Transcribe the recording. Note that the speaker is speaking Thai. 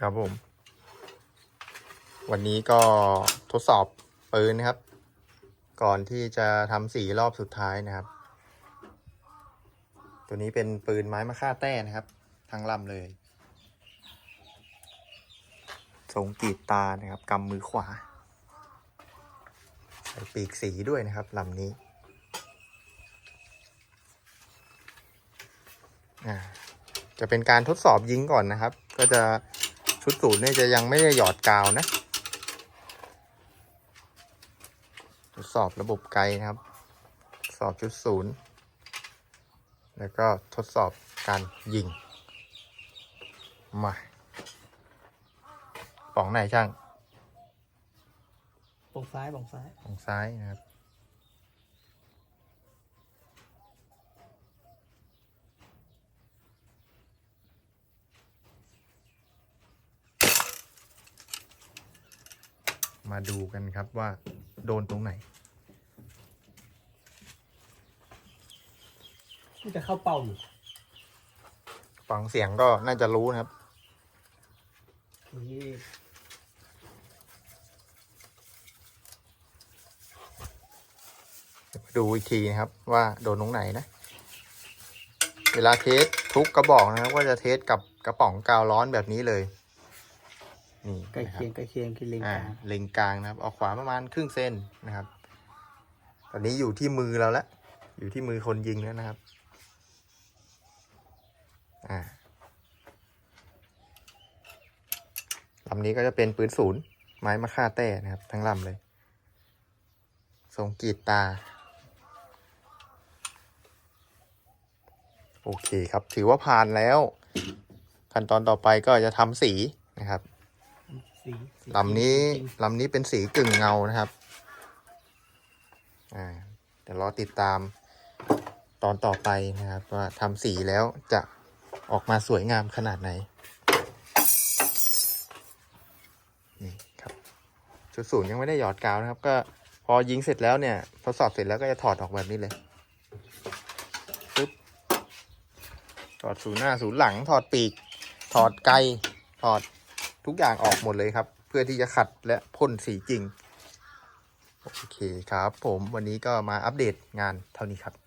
ครับผม วันนี้ก็ทดสอบปืนนะครับ ก่อนที่จะทำสีรอบสุดท้ายนะครับ ตัวนี้เป็นปืนไม้มะค่าแต้นะครับ ทั้งลำเลยทรงกีดตานะครับกำมือขวา ใส่ปีกสีด้วยนะครับลำนี้จะเป็นการทดสอบยิงก่อนนะครับ ก็จะ ชุดศูนย์เนี่ยจะยังไม่ได้หยอดกาวนะ ทดสอบระบบไกลนะครับทดสอบชุดศูนย์แล้วก็ทดสอบการยิง มาป่องไหนช่างปองซ้ายปองซ้ายของซ้ายนะครับ มาดูกันครับว่าโดนตรงไหนมันจะเข้าเป้าอยู่ฟังเสียงก็น่าจะรู้นะครับ นี่ดูอีกทีนะครับว่าโดนตรงไหนนะ เวลาเทสทุกกระบอกนะครับ ก็จะเทสกับกระป๋องกาวร้อนแบบนี้เลย นี่ใกล้นะครัเคีบยงใกล้เคียงคือเลงอ่ากลางเล็งกลางนะครับเอาขวาประมาณครึ่งเส้นนะครับ ตอนนี้อยู่ที่มือเราแล้วอยู่ที่มือคนยิงแล้วนะครับ อ่าลำนี้ก็จะเป็นปืนศูนย์ไม้มะค่าแต้นะครับ ทั้งลำเลย ทรงกรีดตา โอเคครับ ถือว่าผ่านแล้ว ขั้นตอนต่อไปก็จะทำสีนะครับ สีสีลำนี้จริงลำนี้เป็นสีกึ่งเงานะครับ อ่าเดี๋ยวรอติดตามตอนต่อไปนะครับ ว่าทำสีแล้วจะออกมาสวยงามขนาดไหน นี่ครับชุดศูนย์ยังไม่ได้หยอดกาวนะครับ ก็พอยิงเสร็จแล้วเนี่ยทดสอบเสร็จแล้วก็จะถอดออกแบบนี้เลยปึ๊บถอดศูนย์หน้าศูนย์หลังถอดปีก ถอดไกถอด ทุกอย่างออกหมดเลยครับ เพื่อที่จะขัดและพ่นสีจริง โอเคครับ ผมวันนี้ก็มาอัปเดตงานเท่านี้ครับ